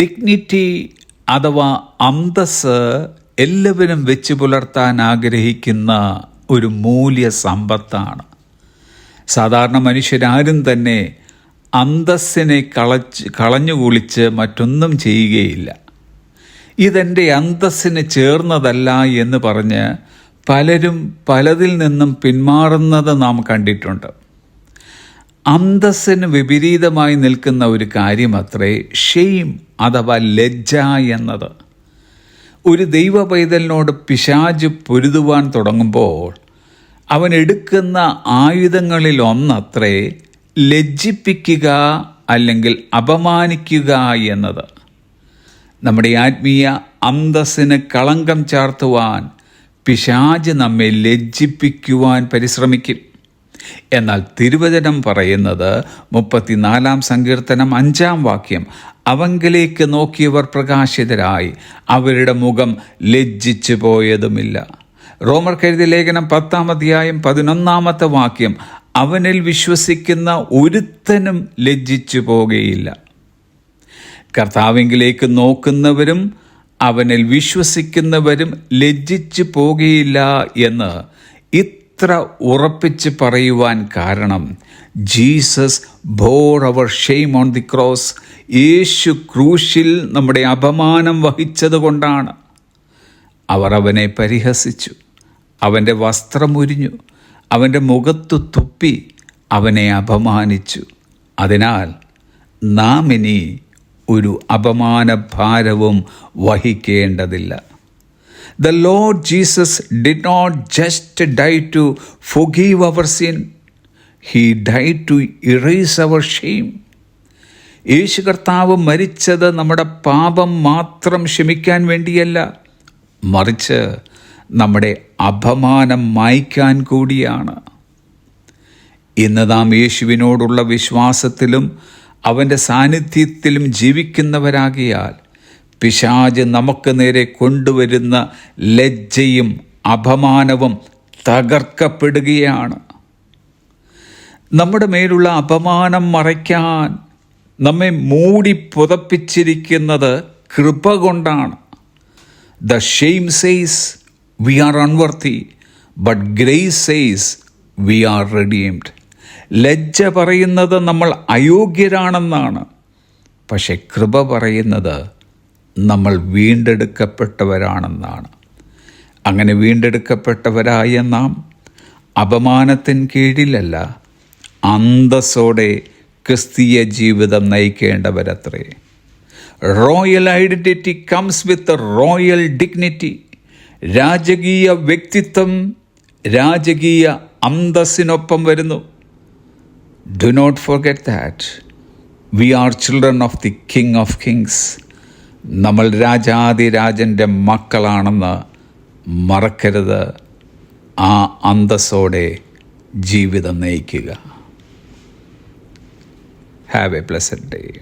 Dignity അഥവാ അന്തസ് എല്ലാവരും വെച്ച് പുലർത്താൻ ആഗ്രഹിക്കുന്ന ഒരു മൂല്യ സമ്പത്താണ്. സാധാരണ മനുഷ്യരാരും തന്നെ അന്തസ്സിനെ കളച്ച് കളഞ്ഞു കുളിച്ച് മറ്റൊന്നും ചെയ്യുകയില്ല. ഇതെന്റെ അന്തസ്സിന് ചേർന്നതല്ല എന്ന് പറഞ്ഞ് പലരും പലതിൽ നിന്നും പിന്മാറുന്നത് നാം കണ്ടിട്ടുണ്ട്. അന്തസ്സിന് വിപരീതമായി നിൽക്കുന്ന ഒരു കാര്യമത്രേ ഷെയിം അഥവാ ലജ്ജ എന്നത്. ഒരു ദൈവ പൈതലിനോട് പിശാജ് പൊരുതുവാൻ തുടങ്ങുമ്പോൾ അവൻ എടുക്കുന്ന ആയുധങ്ങളിൽ ഒന്നത്രേ ലജ്ജിപ്പിക്കുക അല്ലെങ്കിൽ അപമാനിക്കുക എന്നത്. നമ്മുടെ ആത്മീയ അന്തസ്സിന് കളങ്കം ചാർത്തുവാൻ പിശാജ് നമ്മെ ലജ്ജിപ്പിക്കുവാൻ പരിശ്രമിക്കും. എന്നാൽ തിരുവചനം പറയുന്നത് മുപ്പത്തിനാലാം സങ്കീർത്തനം അഞ്ചാം വാക്യം അവങ്കിലേക്ക് നോക്കിയവർ പ്രകാശിതരായി അവരുടെ മുഖം ലജ്ജിച്ചു പോയതുമില്ല. റോമർ കരുതി ലേഖനം പത്താം അധ്യായം പതിനൊന്നാമത്തെ വാക്യം അവനിൽ വിശ്വസിക്കുന്ന ഒരുത്തനും ലജ്ജിച്ചു പോകുകയില്ല കർത്താവിങ്കിലേക്ക് നോക്കുന്നവരും അവനിൽ വിശ്വസിക്കുന്നവരും ലജ്ജിച്ചു പോകുകയില്ല എന്ന് ഇത്ര ഉറപ്പിച്ച് പറയുവാൻ കാരണം Jesus bore our shame on the cross. യേശു ക്രൂശിൽ നമ്മുടെ അപമാനം വഹിച്ചതുകൊണ്ടാണ് അവർ അവനെ പരിഹസിച്ചു. അവന്റെ വസ്ത്രമുരിഞ്ഞു അവന്റെ മുഖത്തു തുപ്പി അവനെ അപമാനിച്ചു. അതിനാൽ നാം ഇനി ഒരു അപമാനഭാരവും വഹിക്കേണ്ടതില്ല. The Lord Jesus did not just die to forgive our sin, he die to erase our shame യേശു കർത്താവ് മരിച്ചത് നമ്മുടെ പാപം മാത്രം ക്ഷമിക്കാൻ വേണ്ടിയല്ല മറിച്ച് നമ്മുടെ അപമാനം മായ്ക്കാൻ കൂടിയാണ്. ഇന്ന് നാം യേശുവിനോടുള്ള വിശ്വാസത്തിലും അവന്റെ സാന്നിധ്യത്തിലും ജീവിക്കുന്നവരാകിയാൽ പിശാജ് നമുക്ക് നേരെ കൊണ്ടുവരുന്ന ലജ്ജയും അപമാനവും തകർക്കപ്പെടുകയാണ്. നമ്മുടെ മേലുള്ള അപമാനം മറയ്ക്കാൻ നമ്മെ മൂടി പുതപ്പിച്ചിരിക്കുന്നത് കൃപ കൊണ്ടാണ്. The shame says we are unworthy but grace says we are redeemed ലജ്ജ പറയുന്നത് നമ്മൾ അയോഗ്യരാണെന്നാണ്. പക്ഷെ കൃപ പറയുന്നത് നമ്മൾ വീണ്ടെടുക്കപ്പെട്ടവരാണെന്നാണ്. അങ്ങനെ വീണ്ടെടുക്കപ്പെട്ടവരായ നാം അപമാനത്തിൻ കീഴിലല്ല അന്തസ്സോടെ ക്രിസ്തീയ ജീവിതം നയിക്കേണ്ടവരത്രേ. Royal identity comes with royal dignity രാജകീയ വ്യക്തിത്വം രാജകീയ അന്തസ്സിനൊപ്പം വരുന്നു. Do not forget that we are children of the king of kings നമ്മൾ രാജാതിരാജന്റെ മക്കളാണെന്ന് മറക്കരുത്. ആ അന്തസ്സോടെ ജീവിതം നയിക്കുക. Have A pleasant day